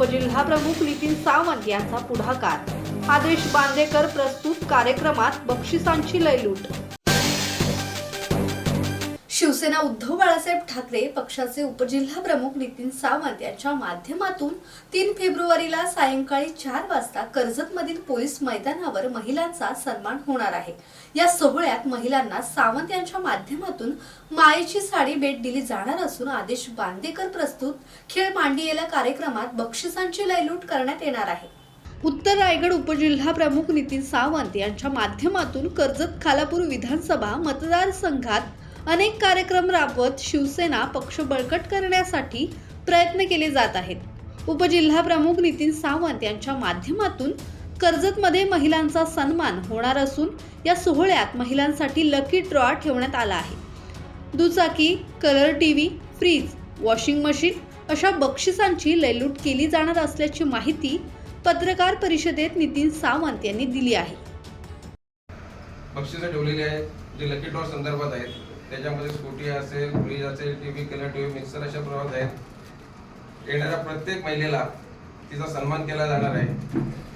उपजिल्हाप्रमुख नितीन सावंत यांचा पुढाकार. आदेश बांदेकर प्रस्तुत कार्यक्रमात बक्षिसांची लयलूट शिवसेना उद्धव बाळासाहेब ठाकरे पक्षाचे उपजिल्हा प्रमुख नितीन सावंत यांच्या माध्यमातून तीन फेब्रुवारीला सायंकाळी चार वाजता कर्जतमधील पोलीस मैदानावर महिलांचा सन्मान होणार आहे. या सोहळ्यात महिलांना सावंत यांच्या माध्यमातून मायेची साडी भेट दिली जाणार असून आदेश बांदेकर प्रस्तुत. खेळ मांडियेला कार्यक्रमात बक्षिसांची लयलूट करण्यात येणार आहे. उत्तर रायगड उपजिल्हा प्रमुख नितीन सावंत यांच्या माध्यमातून कर्जत खालापूर विधानसभा मतदारसंघात अनेक कार्यक्रम राबवत शिवसेना पक्ष बळकट करण्यासाठी प्रयत्न केले जात आहेत. उपजिल्हा प्रमुख नितीन सावंत यांच्या माध्यमातून कर्जतमध्ये महिलांचा सन्मान होणार असून या सोहळ्यात महिलांसाठी लकी ड्रॉ ठेवण्यात आला आहे. दुचाकी colour TV fridge washing machine अशा बक्षिसांची लयलूट केली जाणार असल्याची माहिती पत्रकार परिषदेत नितीन सावंत यांनी दिली आहे. बक्षिसं ठेवलेली आहेत. जे लकी ड्रॉ संदर्भात आहेत. त्याच्यामध्ये स्कूटी असेल फ्रीज असेल T V colour T V mixer अशा प्रमाणात आहेत. येणाऱ्या प्रत्येक महिलेला तिचा सन्मान केला जाणार आहे.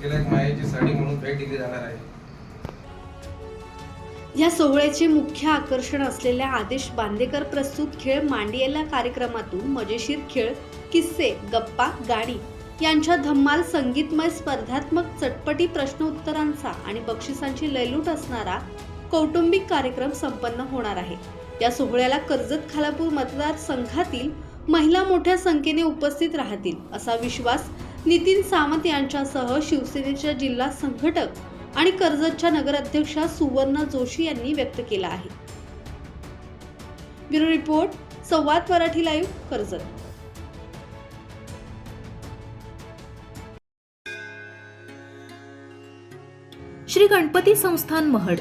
तिला एक मायाची साडी म्हणून भेट दिली जाणार आहे. या सोहळ्याचे मुख्य आकर्षण असलेल्या आदेश बांदेकर प्रस्तुत खेळ मांडियेला कार्यक्रमातून मजेशीर खेळ किस्से गप्पा गाणी यांच्या धम्माल संगीतमय स्पर्धात्मक चटपटी प्रश्न उत्तरांचा आणि बक्षिसांची लयलूट असणारा कौटुंबिक कार्यक्रम संपन्न होणार आहे. या सोहळ्याला कर्जत खालापूर मतदारसंघातील महिला मोठ्या संख्येने उपस्थित राहतील असा विश्वास नितीन सावंत यांच्यासह शिवसेनेच्या जिल्हा संघटक आणि कर्जतच्या नगराध्यक्षा सुवर्ण जोशी यांनी व्यक्त केला आहे. Bureau report Samvad Marathi live Karjat. Shri Ganpati संस्थान महड.